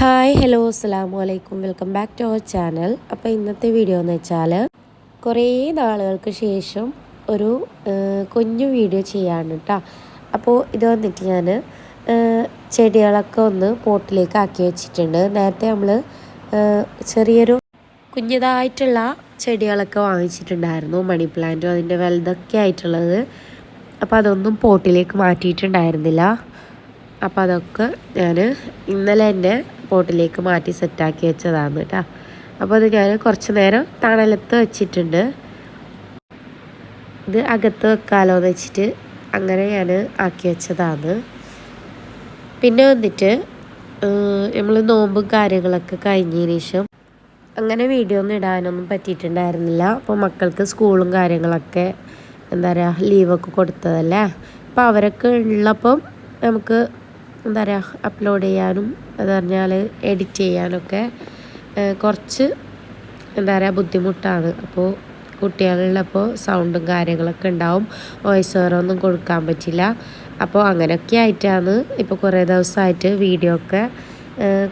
Hi hello അസ്സാം വലൈക്കും welcome back to our channel. അപ്പോൾ ഇന്നത്തെ വീഡിയോ എന്ന് വെച്ചാൽ കുറേ നാളുകൾക്ക് ശേഷം ഒരു കുഞ്ഞു വീഡിയോ ചെയ്യാണ് കേട്ടോ അപ്പോൾ ഇത് വന്നിട്ട് ഞാൻ ചെടികളൊക്കെ ഒന്ന് പോട്ടിലേക്ക് ആക്കി വെച്ചിട്ടുണ്ട്. നേരത്തെ നമ്മൾ ചെറിയൊരു കുഞ്ഞതായിട്ടുള്ള ചെടികളൊക്കെ വാങ്ങിച്ചിട്ടുണ്ടായിരുന്നു. മണി പ്ലാന്റും അതിന്റെ വലുതൊക്കെ ആയിട്ടുള്ളത്. അപ്പോൾ അതൊന്നും പോട്ടിലേക്ക് മാറ്റിയിട്ടുണ്ടായിരുന്നില്ല. അപ്പോൾ അതൊക്കെ ഞാൻ ഇന്നലെ എന്റെ പോട്ടിലേക്ക് മാറ്റി സെറ്റാക്കി വെച്ചതാണ് കേട്ടോ. അപ്പോൾ അത് ഞാൻ കുറച്ച് നേരം തണലത്ത് വെച്ചിട്ടുണ്ട്. ഇത് അകത്ത് വെക്കാലോ എന്ന് വെച്ചിട്ട് അങ്ങനെ ഞാൻ ആക്കി വെച്ചതാണ്. പിന്നെ വന്നിട്ട് നമ്മൾ നോമ്പും കാര്യങ്ങളൊക്കെ കഴിഞ്ഞതിന് ശേഷം അങ്ങനെ വീഡിയോ ഒന്നും ഇടാനൊന്നും പറ്റിയിട്ടുണ്ടായിരുന്നില്ല. അപ്പോൾ മക്കൾക്ക് സ്കൂളും കാര്യങ്ങളൊക്കെ എന്താ പറയുക ലീവൊക്കെ കൊടുത്തതല്ലേ? അപ്പോൾ അവരൊക്കെ ഉള്ളപ്പം നമുക്ക് എന്താ പറയുക അപ്ലോഡ് ചെയ്യാനും അത് പറഞ്ഞാൽ എഡിറ്റ് ചെയ്യാനൊക്കെ കുറച്ച് എന്താ പറയുക ബുദ്ധിമുട്ടാണ്. അപ്പോൾ കുട്ടികളുള്ളപ്പോൾ സൗണ്ടും കാര്യങ്ങളൊക്കെ ഉണ്ടാവും. വോയിസ് ഓവറൊന്നും കൊടുക്കാൻ പറ്റില്ല. അപ്പോൾ അങ്ങനെയൊക്കെ ആയിട്ടാണ് ഇപ്പോൾ കുറേ ദിവസമായിട്ട് വീഡിയോ ഒക്കെ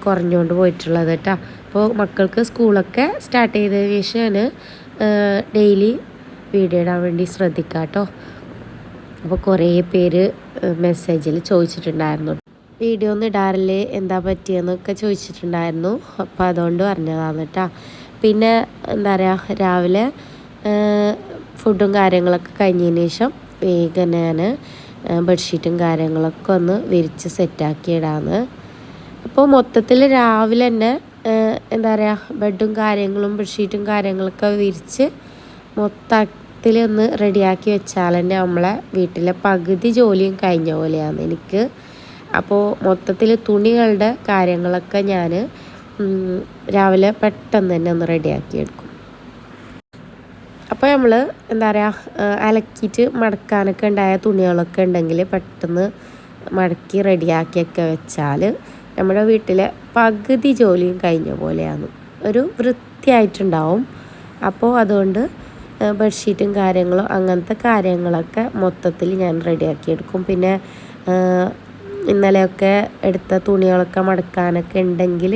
കുറഞ്ഞുകൊണ്ട് പോയിട്ടുള്ളത് കേട്ടോ അപ്പോൾ മക്കൾക്ക് സ്കൂളൊക്കെ സ്റ്റാർട്ട് ചെയ്തതിന് ശേഷം ഡെയിലി വീഡിയോ ഇടാൻ വേണ്ടി ശ്രദ്ധിക്കാം കേട്ടോ അപ്പോൾ കുറേ പേര് മെസ്സേജിൽ ചോദിച്ചിട്ടുണ്ടായിരുന്നു. വീഡിയോ ഒന്നും ഇടാറില്ലേ? എന്താ പറ്റിയെന്നൊക്കെ ചോദിച്ചിട്ടുണ്ടായിരുന്നു. അപ്പോൾ അതുകൊണ്ട് പറഞ്ഞതാണ് കേട്ടോ പിന്നെ എന്താ പറയുക രാവിലെ ഫുഡും കാര്യങ്ങളൊക്കെ കഴിഞ്ഞതിന് ശേഷം വേഗം ഞാൻ ബെഡ്ഷീറ്റും കാര്യങ്ങളൊക്കെ ഒന്ന് വിരിച്ച് സെറ്റാക്കി ഇടാന്ന്. അപ്പോൾ മൊത്തത്തിൽ രാവിലെ തന്നെ എന്താ പറയുക ബെഡും കാര്യങ്ങളും ബെഡ്ഷീറ്റും കാര്യങ്ങളൊക്കെ വിരിച്ച് മൊത്തത്തിൽ ഒന്ന് റെഡിയാക്കി വെച്ചാൽ തന്നെ നമ്മളെ വീട്ടിലെ പകുതി ജോലിയും കഴിഞ്ഞ പോലെയാണ് എനിക്ക്. അപ്പോൾ മൊത്തത്തിൽ തുണികളുടെ കാര്യങ്ങളൊക്കെ ഞാൻ രാവിലെ പെട്ടെന്ന് തന്നെ ഒന്ന് റെഡിയാക്കി എടുക്കും. അപ്പോൾ നമ്മൾ എന്താ പറയുക അലക്കിയിട്ട് മടക്കാനൊക്കെ ഉണ്ടായ തുണികളൊക്കെ ഉണ്ടെങ്കിൽ പെട്ടെന്ന് മടക്കി റെഡിയാക്കിയൊക്കെ വെച്ചാൽ നമ്മുടെ വീട്ടിലെ പകുതി ജോലിയും കഴിഞ്ഞ പോലെയാണ്. ഒരു വൃത്തിയായിട്ടുണ്ടാവും. അപ്പോൾ അതുകൊണ്ട് ബെഡ്ഷീറ്റും കാര്യങ്ങളും അങ്ങനത്തെ കാര്യങ്ങളൊക്കെ മൊത്തത്തിൽ ഞാൻ റെഡിയാക്കി എടുക്കും. പിന്നെ ഇന്നലെയൊക്കെ എടുത്ത തുണികളൊക്കെ മടക്കാനൊക്കെ ഉണ്ടെങ്കിൽ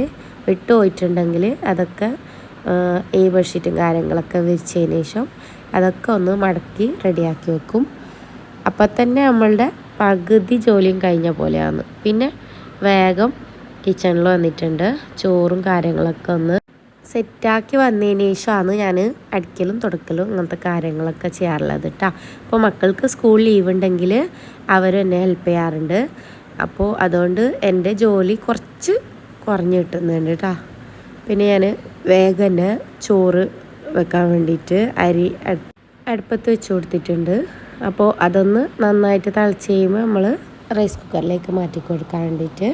വിട്ടുപോയിട്ടുണ്ടെങ്കിൽ അതൊക്കെ ഈ ബെഡ്ഷീറ്റും കാര്യങ്ങളൊക്കെ വിരിച്ചതിന് ശേഷം അതൊക്കെ ഒന്ന് മടക്കി റെഡിയാക്കി വെക്കും. അപ്പം തന്നെ നമ്മളുടെ പകുതി ജോലിയും കഴിഞ്ഞ പോലെയാണ്. പിന്നെ വേഗം കിച്ചണിൽ വന്നിട്ടുണ്ട്. ചോറും കാര്യങ്ങളൊക്കെ ഒന്ന് സെറ്റാക്കി വന്നതിന് ശേഷമാണ് ഞാൻ അടിക്കലും തുടക്കലും അങ്ങനത്തെ കാര്യങ്ങളൊക്കെ ചെയ്യാറുള്ളത് കേട്ടോ അപ്പോൾ മക്കൾക്ക് സ്കൂൾ ലീവ് ഉണ്ടെങ്കിൽ അവർ എന്നെ ഹെൽപ്പ് ചെയ്യാറുണ്ട്. അപ്പോൾ അതുകൊണ്ട് എന്റെ ജോലി കുറച്ച് കുറഞ്ഞ് കിട്ടുന്നുണ്ട് കേട്ടോ. പിന്നെ ഞാൻ വേഗം ചോറ് വെക്കാൻ വേണ്ടിയിട്ട് അരി അടുപ്പത്ത് വെച്ച് കൊടുത്തിട്ടുണ്ട്. അപ്പോൾ അതൊന്ന് നന്നായിട്ട് തിളച്ച് കഴിയുമ്പോൾ നമ്മൾ റൈസ് കുക്കറിലേക്ക് മാറ്റി കൊടുക്കാൻ വേണ്ടിയിട്ട്.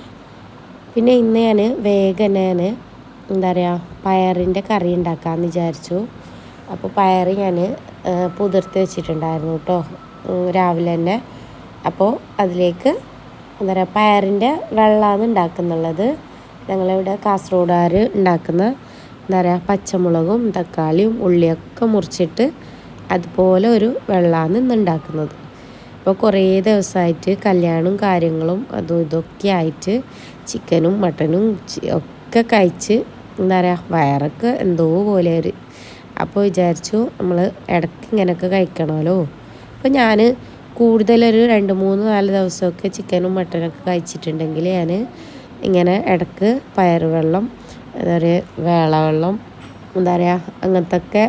പിന്നെ ഇന്ന് ഞാൻ വേഗം ഞാൻ എന്താ പറയുക പയറിന്റെ കറി ഉണ്ടാക്കാമെന്ന് വിചാരിച്ചു. അപ്പോൾ പയർ ഞാൻ പുതിർത്ത് വെച്ചിട്ടുണ്ടായിരുന്നു കേട്ടോ രാവിലെ തന്നെ. അപ്പോൾ അതിലേക്ക് എന്താ പറയുക പയറിന്റെ വെള്ളമാണ് ഉണ്ടാക്കുന്നുള്ളത്. ഞങ്ങളിവിടെ കാസർഗോഡുകാർ ഉണ്ടാക്കുന്ന എന്താ പറയുക പച്ചമുളകും തക്കാളിയും ഉള്ളിയൊക്കെ മുറിച്ചിട്ട് അതുപോലെ ഒരു വെള്ളമാണ് ഇന്ന് ഉണ്ടാക്കുന്നത്. അപ്പോൾ കുറേ ദിവസമായിട്ട് കല്യാണവും കാര്യങ്ങളും അതും ഇതൊക്കെ ആയിട്ട് ചിക്കനും മട്ടനും ഒക്കെ കഴിച്ച് എന്താ പറയുക വയറൊക്കെ എന്തോ പോലെ ഒരു അപ്പോൾ വിചാരിച്ചു നമ്മൾ ഇടയ്ക്ക് ഇങ്ങനെയൊക്കെ കഴിക്കണമല്ലോ. അപ്പോൾ ഞാൻ കൂടുതലൊരു രണ്ട് മൂന്ന് നാല് ദിവസമൊക്കെ ചിക്കനും മട്ടനൊക്കെ കഴിച്ചിട്ടുണ്ടെങ്കിൽ ഞാൻ ഇങ്ങനെ ഇടയ്ക്ക് പയറുവെള്ളം എന്താ പറയുക വേളവെള്ളം എന്താ പറയുക അങ്ങനത്തെ ഒക്കെ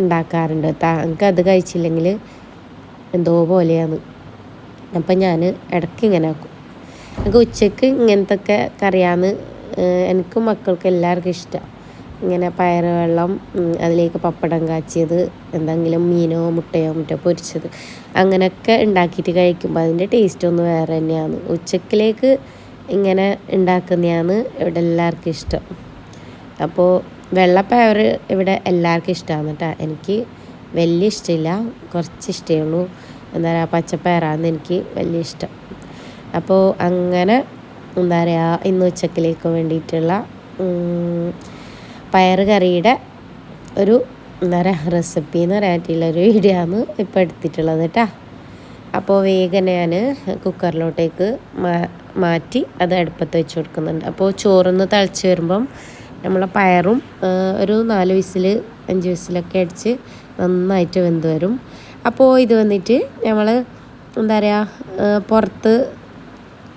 ഉണ്ടാക്കാറുണ്ട്. താങ്കൾക്ക് അത് കഴിച്ചില്ലെങ്കിൽ എന്തോ പോലെയാണ്. അപ്പം ഞാൻ ഇടയ്ക്ക് ഇങ്ങനെ ആക്കും. എനിക്ക് ഉച്ചയ്ക്ക് ഇങ്ങനത്തെ ഒക്കെ കറിയാന്ന് എനിക്കും മക്കൾക്കും എല്ലാവർക്കും ഇഷ്ടമാണ് ഇങ്ങനെ പയറ് വെള്ളം അതിലേക്ക് പപ്പടം കാച്ചിയത് എന്തെങ്കിലും മീനോ മുട്ടയോ മുട്ട പൊരിച്ചത് അങ്ങനെയൊക്കെ ഉണ്ടാക്കിയിട്ട് കഴിക്കുമ്പോൾ അതിന്റെ ടേസ്റ്റ് ഒന്ന് വേറെ തന്നെയാണ്. ഉച്ചക്കിലേക്ക് ഇങ്ങനെ ഉണ്ടാക്കുന്നതാണ് ഇവിടെ എല്ലാവർക്കും ഇഷ്ടം. അപ്പോൾ വെള്ളപ്പയർ ഇവിടെ എല്ലാവർക്കും ഇഷ്ടമാണ് കേട്ടോ. എനിക്ക് വലിയ ഇഷ്ടമില്ല കുറച്ച് ഇഷ്ടമേ ഉള്ളൂ. എന്താ പറയുക പച്ചപ്പയറാന്ന് എനിക്ക് വലിയ ഇഷ്ടം. അപ്പോൾ അങ്ങനെ എന്താ പറയുക ഇന്ന് ഉച്ചക്കിലേക്ക് വേണ്ടിയിട്ടുള്ള പയർ കറിയുടെ ഒരു എന്താ പറയുക റെസിപ്പി എന്ന് പറയാനായിട്ടുള്ള ഒരു വീഡിയോ ആണ് ഇപ്പോൾ എടുത്തിട്ടുള്ളത് കേട്ടോ. അപ്പോൾ വേഗം ഞാൻ കുക്കറിലോട്ടേക്ക് മാറ്റി അത് അടുപ്പത്ത് വെച്ച് കൊടുക്കുന്നുണ്ട്. അപ്പോൾ ചോറൊന്ന് തിളച്ച് വരുമ്പം നമ്മളെ പയറും ഒരു നാല് വിസിൽ അഞ്ച് വിസിലൊക്കെ അടിച്ച് നന്നായിട്ട് വെന്ത് വരും. അപ്പോൾ ഇത് വന്നിട്ട് നമ്മൾ എന്താ പറയുക പുറത്ത്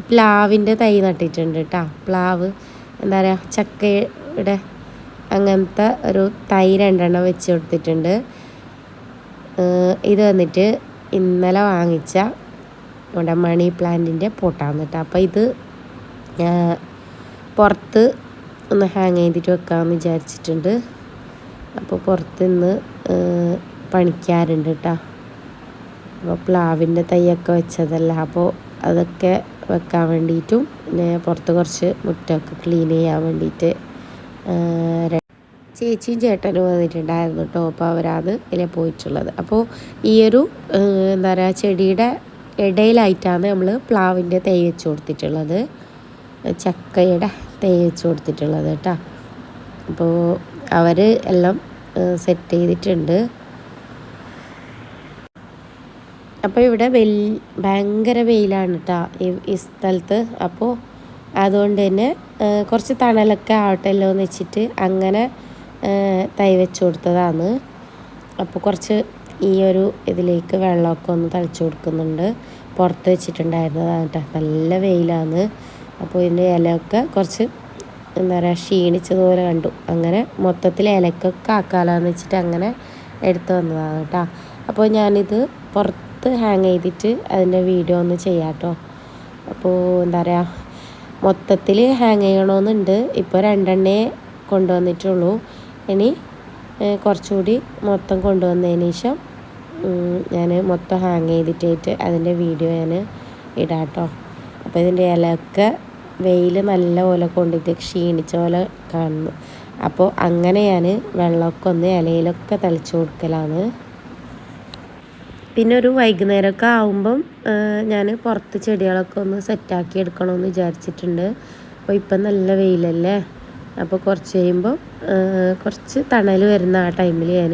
പ്ലാവിന്റെ തൈ നട്ടിട്ടുണ്ട് കേട്ടോ. പ്ലാവ് എന്താ പറയുക ചക്കയുടെ അങ്ങനത്തെ ഒരു തൈ രണ്ടെണ്ണം വെച്ച് കൊടുത്തിട്ടുണ്ട്. ഇത് വന്നിട്ട് ഇന്നലെ വാങ്ങിച്ച നമ്മുടെ മണി പ്ലാന്റിന്റെ പോട്ടാണ് കേട്ടോ. അപ്പോൾ ഇത് പുറത്ത് ഒന്ന് ഹാങ് ചെയ്തിട്ട് വെക്കാമെന്ന് വിചാരിച്ചിട്ടുണ്ട്. അപ്പോൾ പുറത്ത് നിന്ന് പണിക്കാറുണ്ട് കേട്ടോ. അപ്പോൾ പ്ലാവിന്റെ തൈയൊക്കെ വെച്ചതല്ല. അപ്പോൾ അതൊക്കെ വെക്കാൻ വേണ്ടിയിട്ടും പിന്നെ പുറത്ത് കുറച്ച് മുറ്റമൊക്കെ ക്ലീൻ ചെയ്യാൻ വേണ്ടിയിട്ട് ചേച്ചിയും ചേട്ടനും വന്നിട്ടുണ്ടായിരുന്നു കേട്ടോ അപ്പോൾ അവരാണ് ഇതിലെ പോയിട്ടുള്ളത്. അപ്പോൾ ഈ ഒരു എന്താ പറയുക ചെടിയുടെ ഇടയിലായിട്ടാണ് നമ്മൾ പ്ലാവിന്റെ തൈ വെച്ച് കൊടുത്തിട്ടുള്ളത്. ചക്കയുടെ തൈ വെച്ച് കൊടുത്തിട്ടുള്ളത് കേട്ടോ. അപ്പോൾ അവർ എല്ലാം സെറ്റ് ചെയ്തിട്ടുണ്ട്. അപ്പോൾ ഇവിടെ വെൽ ഭയങ്കര വെയിലാണ് കേട്ടോ ഈ സ്ഥലത്ത്. അപ്പോൾ അതുകൊണ്ട് തന്നെ കുറച്ച് തണലൊക്കെ ആവട്ടല്ലോ എന്ന് വെച്ചിട്ട് അങ്ങനെ തൈ വെച്ച് കൊടുത്തതാണ്. അപ്പോൾ കുറച്ച് ഈ ഒരു ഇതിലേക്ക് വെള്ളമൊക്കെ ഒന്ന് തളിച്ചു കൊടുക്കുന്നുണ്ട്. പുറത്ത് വെച്ചിട്ടുണ്ടായിരുന്നതാണ് കേട്ടോ. നല്ല വെയിലാണ്. അപ്പോൾ ഇതിന്റെ ഇലയൊക്കെ കുറച്ച് എന്താ പറയുക ക്ഷീണിച്ചതുപോലെ കണ്ടു. അങ്ങനെ മൊത്തത്തിൽ ഇലക്കൊക്കെ ആക്കാലോന്ന് വെച്ചിട്ട് അങ്ങനെ എടുത്തു വന്നതാണ് കേട്ടോ. അപ്പോൾ ഞാനിത് പുറത്ത് ഹാങ് ചെയ്തിട്ട് അതിന്റെ വീഡിയോ ഒന്ന് ചെയ്യാം കേട്ടോ. അപ്പോൾ എന്താ പറയുക മൊത്തത്തിൽ ഹാങ് ചെയ്യണമെന്നുണ്ട് ഇപ്പോൾ രണ്ടെണ്ണേ കൊണ്ടുവന്നിട്ടുള്ളൂ. ഇനി കുറച്ചുകൂടി മൊത്തം കൊണ്ടുവന്നതിന് ശേഷം ഞാൻ മൊത്തം ഹാങ് ചെയ്തിട്ടായിട്ട് അതിന്റെ വീഡിയോ ഞാൻ ഇടാം കേട്ടോ അപ്പോൾ ഇതിന്റെ ഇലയൊക്കെ വെയിൽ നല്ല പോലെ കൊണ്ടിട്ട് ക്ഷീണിച്ച പോലെ കാണുന്നു. അപ്പോൾ അങ്ങനെ ഞാൻ വെള്ളമൊക്കെ ഒന്ന് ഇലയിലൊക്കെ തളിച്ചു കൊടുക്കലാണ്. പിന്നെ ഒരു വൈകുന്നേരമൊക്കെ ആകുമ്പം ഞാൻ പുറത്ത് ചെടികളൊക്കെ ഒന്ന് സെറ്റാക്കി എടുക്കണമെന്ന് വിചാരിച്ചിട്ടുണ്ട്. അപ്പോൾ ഇപ്പം നല്ല വെയിലല്ലേ? അപ്പോൾ കുറച്ച് കഴിയുമ്പോൾ കുറച്ച് തണൽ വരുന്ന ആ ടൈമിൽ ഞാൻ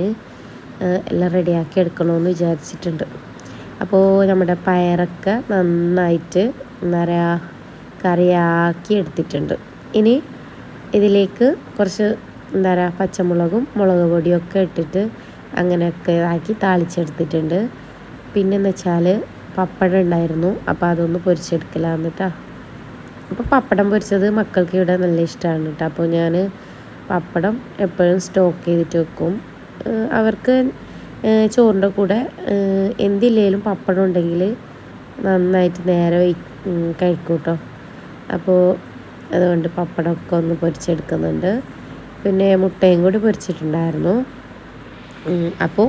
എല്ലാം റെഡിയാക്കി എടുക്കണമെന്ന് വിചാരിച്ചിട്ടുണ്ട്. അപ്പോൾ നമ്മുടെ പയറൊക്കെ നന്നായിട്ട് എന്താ പറയുക കറിയാക്കി എടുത്തിട്ടുണ്ട്. ഇനി ഇതിലേക്ക് കുറച്ച് എന്താ പറയുക പച്ചമുളകും മുളക് പൊടിയൊക്കെ ഇട്ടിട്ട് അങ്ങനെയൊക്കെ ആക്കി താളിച്ചെടുത്തിട്ടുണ്ട്. പിന്നെന്ന് വെച്ചാൽ പപ്പടം ഉണ്ടായിരുന്നു. അപ്പോൾ അതൊന്ന് പൊരിച്ചെടുക്കലാന്ന് കേട്ടോ അപ്പോൾ പപ്പടം പൊരിച്ചത് മക്കൾക്ക് ഇവിടെ നല്ല ഇഷ്ടമാണ് കേട്ടോ അപ്പോൾ ഞാൻ പപ്പടം എപ്പോഴും സ്റ്റോക്ക് ചെയ്തിട്ട് വെക്കും. അവർക്ക് ചോറിന്റെ കൂടെ എന്തില്ലേലും പപ്പടം ഉണ്ടെങ്കിൽ നന്നായിട്ട് നേരെ കഴിക്കും കേട്ടോ അപ്പോൾ അതുകൊണ്ട് പപ്പടമൊക്കെ ഒന്ന് പൊരിച്ചെടുക്കുന്നുണ്ട്. പിന്നെ മുട്ടയും കൂടി പൊരിച്ചിട്ടുണ്ടായിരുന്നു. അപ്പോൾ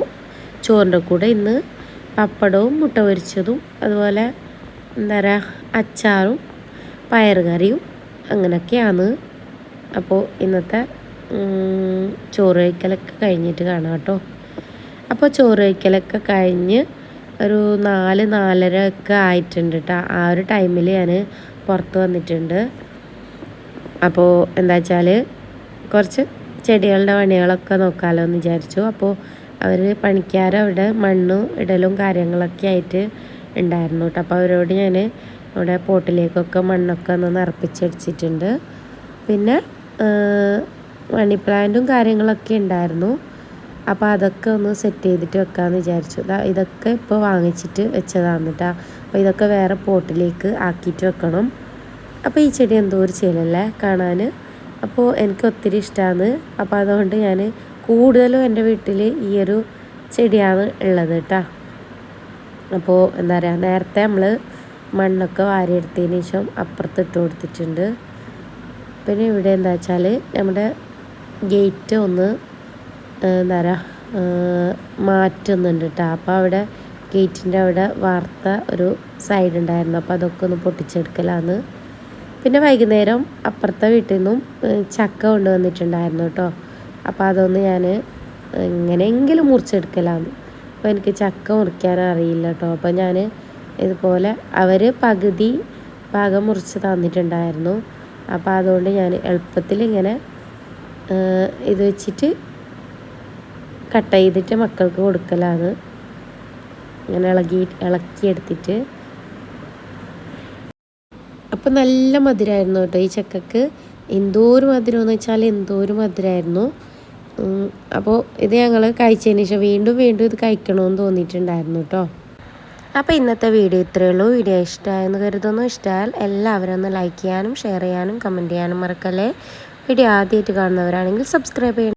ചോറിന്റെ കൂടെ ഇന്ന് പപ്പടവും മുട്ട പൊരിച്ചതും അതുപോലെ എന്താ പറയുക അച്ചാറും പയർ കറിയും അങ്ങനെയൊക്കെയാണ് അപ്പോൾ ഇന്നത്തെ ചോറ് കഴിക്കലൊക്കെ കഴിഞ്ഞിട്ട് കാണാം കേട്ടോ. അപ്പോൾ ചോറ് കഴിക്കലൊക്കെ കഴിഞ്ഞ് ഒരു നാല് നാലര ഒക്കെ ആയിട്ടുണ്ട് കേട്ടോ ആ ഒരു ടൈമിൽ ഞാൻ പുറത്ത് വന്നിട്ടുണ്ട്. അപ്പോൾ എന്താ വെച്ചാൽ കുറച്ച് ചെടികളുടെ പണികളൊക്കെ നോക്കാമല്ലോ എന്ന് വിചാരിച്ചു. അപ്പോൾ അവർ പണിക്കാരവിടെ മണ്ണും ഇടലും കാര്യങ്ങളൊക്കെ ആയിട്ട് ഉണ്ടായിരുന്നു കേട്ടോ അപ്പോൾ അവരോട് ഞാൻ അവിടെ പോട്ടിലേക്കൊക്കെ മണ്ണൊക്കെ ഒന്ന് നിറപ്പിച്ചടിച്ചിട്ടുണ്ട്. പിന്നെ മണി പ്ലാന്റും കാര്യങ്ങളൊക്കെ ഉണ്ടായിരുന്നു. അപ്പോൾ അതൊക്കെ ഒന്ന് സെറ്റ് ചെയ്തിട്ട് വെക്കാമെന്ന് വിചാരിച്ചു. ഇതൊക്കെ ഇപ്പോൾ വാങ്ങിച്ചിട്ട് വെച്ചതാണ് കേട്ടോ അപ്പോൾ ഇതൊക്കെ വേറെ പോട്ടിലേക്ക് ആക്കിയിട്ട് വെക്കണം. അപ്പോൾ ഈ ചെടി എന്തോ ഒരു ചെയ്യലല്ലേ കാണാൻ അപ്പോൾ എനിക്ക് ഒത്തിരി ഇഷ്ടമാണ് അപ്പോൾ അതുകൊണ്ട് ഞാൻ കൂടുതലും എന്റെ വീട്ടിൽ ഈ ഒരു ചെടിയാണ് ഉള്ളത് കേട്ടോ. അപ്പോൾ എന്താ പറയുക നേരത്തെ നമ്മൾ മണ്ണൊക്കെ വാരിയെടുത്തതിന് ശേഷം അപ്പുറത്ത് ഇട്ട് കൊടുത്തിട്ടുണ്ട്. പിന്നെ ഇവിടെ എന്താ വെച്ചാൽ നമ്മുടെ ഗേറ്റ് ഒന്ന് എന്താ പറയുക മാറ്റുന്നുണ്ട് കേട്ടോ. അപ്പോൾ അവിടെ ഗേറ്റിന്റെ അവിടെ വാർത്ത ഒരു സൈഡ് ഉണ്ടായിരുന്നു. അപ്പോൾ അതൊക്കെ ഒന്ന് പൊട്ടിച്ചെടുക്കലാണ് പിന്നെ വൈകുന്നേരം അപ്പുറത്തെ വീട്ടിൽ നിന്നും ചക്ക കൊണ്ടുവന്നിട്ടുണ്ടായിരുന്നു കേട്ടോ. അപ്പോൾ അതൊന്ന് ഞാൻ എങ്ങനെയെങ്കിലും മുറിച്ചെടുക്കലാണ് അപ്പോൾ എനിക്ക് ചക്ക മുറിക്കാൻ അറിയില്ല കേട്ടോ അപ്പോൾ ഞാൻ ഇതുപോലെ അവർ പകുതി പാകം മുറിച്ച് തന്നിട്ടുണ്ടായിരുന്നു. അപ്പോൾ അതുകൊണ്ട് ഞാൻ എളുപ്പത്തിൽ ഇങ്ങനെ ഇത് വെച്ചിട്ട് കട്ട് ചെയ്തിട്ട് മക്കൾക്ക് കൊടുക്കലാണ് ഇങ്ങനെ ഇളകി ഇളക്കിയെടുത്തിട്ട്. അപ്പോൾ നല്ല മധുരമായിരുന്നു കേട്ടോ ഈ ചക്കക്ക്. എന്തോ ഒരു മധുരം എന്ന് വെച്ചാൽ എന്തോ ഒരു മധുരമായിരുന്നു അപ്പോൾ ഇത് ഞങ്ങൾ കഴിച്ചതിന് ശേഷം വീണ്ടും വീണ്ടും ഇത് കഴിക്കണമെന്ന് തോന്നിയിട്ടുണ്ടായിരുന്നു കേട്ടോ അപ്പോൾ ഇന്നത്തെ വീഡിയോ ഇത്രയേ ഉള്ളൂ. വീഡിയോ ഇഷ്ടമായെന്ന് കരുതുന്നു. ഇഷ്ടമായാൽ എല്ലാവരും ഒന്ന് ലൈക്ക് ചെയ്യാനും ഷെയർ ചെയ്യാനും കമന്റ് ചെയ്യാനും മറക്കല്ലേ. വീഡിയോ ആദ്യമായിട്ട് കാണുന്നവരാണെങ്കിൽ സബ്സ്ക്രൈബ് ചെയ്യണം.